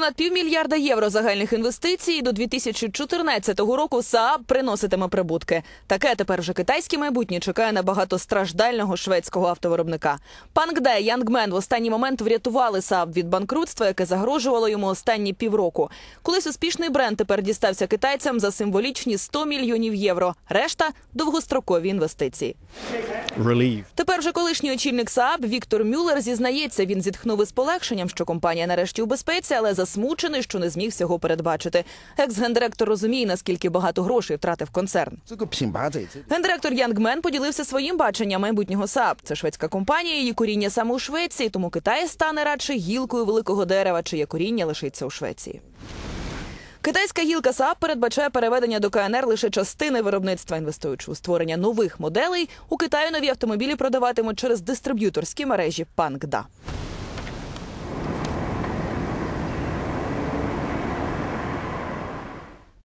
Понад півмільярда євро загальних інвестицій і до 2014 року СААБ приноситиме прибутки. Таке тепер вже китайське майбутнє чекає на багатостраждального шведського автовиробника. Пангде Янгмен в останній момент врятували СААБ від банкрутства, яке загрожувало йому останні півроку. Колись успішний бренд тепер дістався китайцям за символічні 100 мільйонів євро. Решта довгострокові інвестиції. Тепер вже колишній очільник СААБ Віктор Мюллер зізнається, він зітхнув із полегшенням, що компанія нарешті у безпеці, але засмучений, що не зміг цього передбачити. Екс гендиректор розуміє, наскільки багато грошей втратив концерн. Гендиректор Янгмен поділився своїм баченням майбутнього САП. Це шведська компанія, її коріння саме у Швеції, тому Китай стане радше гілкою великого дерева, чиє коріння лишиться у Швеції. Китайська гілка САП передбачає переведення до КНР лише частини виробництва інвестуючи у створення нових моделей. У Китаї нові автомобілі продаватимуть через дистриб'юторські мережі Пангда.